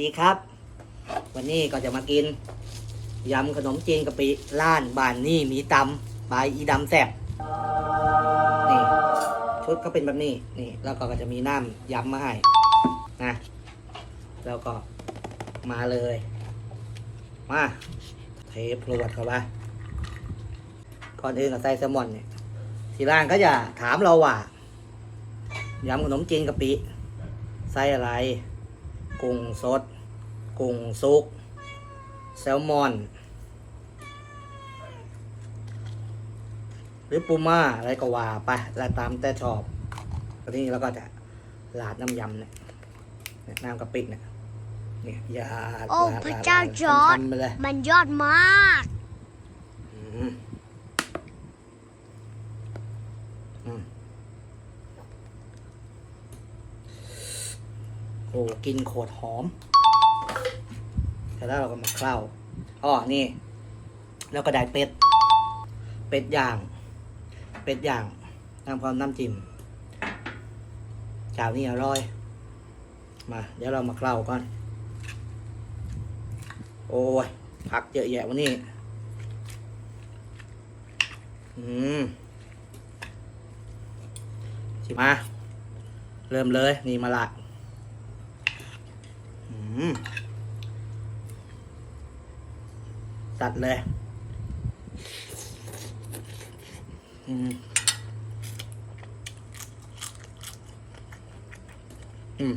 ดีครับ วันนี้ก็จะมากินยำขนมจีนกะปิล้านบานนี่มีตำบายอีดำแซ่บนี่ชุดก็เป็นแบบนี้นี่แล้วก็จะมีน้ำยำมาให้นะแล้วก็มาเลย มาเทพรวดเข้าไปก่อนอื่นก็ใส่แซลมอนเนี่ยทีร้านก็จะถามเราว่ายำขนมจีนกะปิใส่อะไร กุ้งสด กุ้งซุก แซลมอน หรือปูม่าอะไรก็ว่าไป แล้วตามแต่ชอบตอนนี้เราก็จะลาดน้ำยำเนี่ยเนี่ยน้ำกะปิเนี่ยเนี่ยอยาดโอ้ลดพระเจ้าลดจอร์จทำๆไปเลยมันยอดมากอืมอืม โอ้กินโคตรหอมแต่แล้วเราก็มาเคล้าอ๋อนี่ แล้วก็ได้เป็ด เป็ดย่าง เป็ดย่างน้ำพร้อมน้ำจิ้มจาวนี้อร่อย มา เดี๋ยวเรามาเคล้าก่อน โอ้ยผักเยอะแยะวันนี้ อืมสิมา เริ่มเลย นี่มาละ ตัดเลยอืมอืม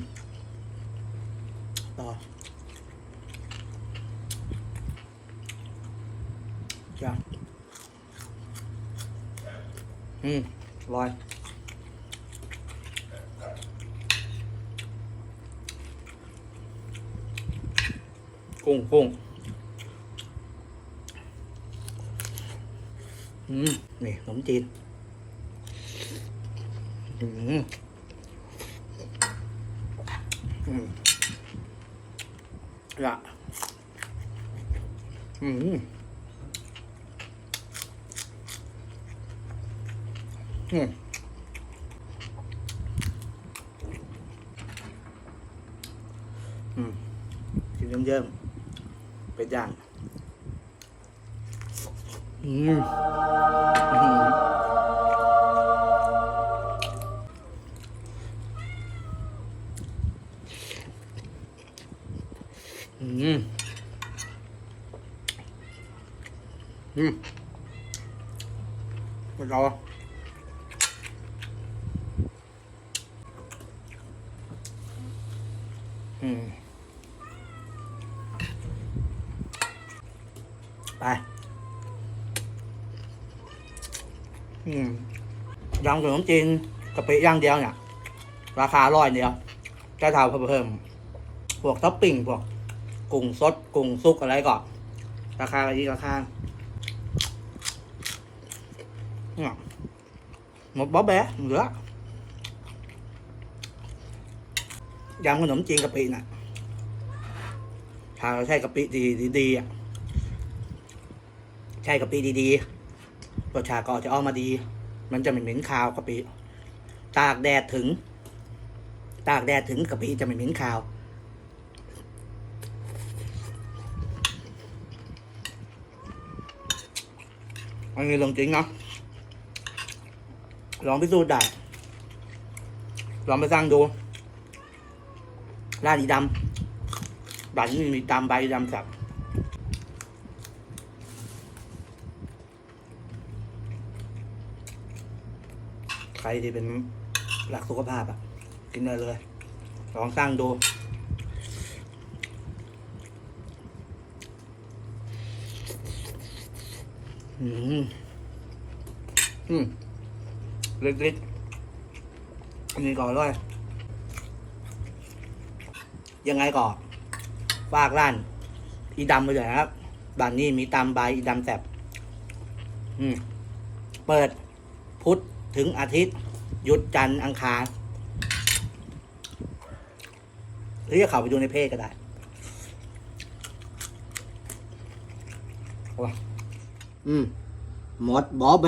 ต่อจ้าอืมลอย กุ้งกุ้งอืมนี่ขนมจีนอืมอืมละอืมอืมอืมกินเยิ้มๆ เป็ดย่างอืมอืมอืมอืมหมดแล้วอะอืม ไป อืมยำขนมจีนกะปิย่างเดียวเนี่ย ราคาร้อยเดียวจะทำเพิ่มพวกท็อปปิ้งพวกกุ้งสดกุ้งซุกอะไรก่อนราคาอีกราคาเนี่ยหมดบ๊อบแบะเหลือยำขนมจีนกะปิน่ะถ้าเราใช้กะปิดีดีอะ ใช้กะปิดีๆรสชาติก็จะออกมาดี มันจะไม่เหม็นคาวกะปิตากแดดถึง ตากแดดถึงกะปิจะไม่เหม็นคาวอันนี้เรื่องจริงเนาะลองพิสูจน์ได้ ลองไปสร้างดูร้านอีดำบ้านนี้มีตามใบดำสับ ครที่เป็นหลักสุขภาพอะ กินได้เลย ลองสร้างดู อืม อืมเล็กๆอันนี้ก่อนเลยยังไงก่อนฝากร้าน อีดำไปเลยนะครับบ้านนี้มีตามใบอีดำแสบอืม เปิด พุธ ถึงอาทิตย์หยุดจันทร์อังคารหรือจะเข้าไปดูในเพจก็ได้ว้าอืมหมดบอแบ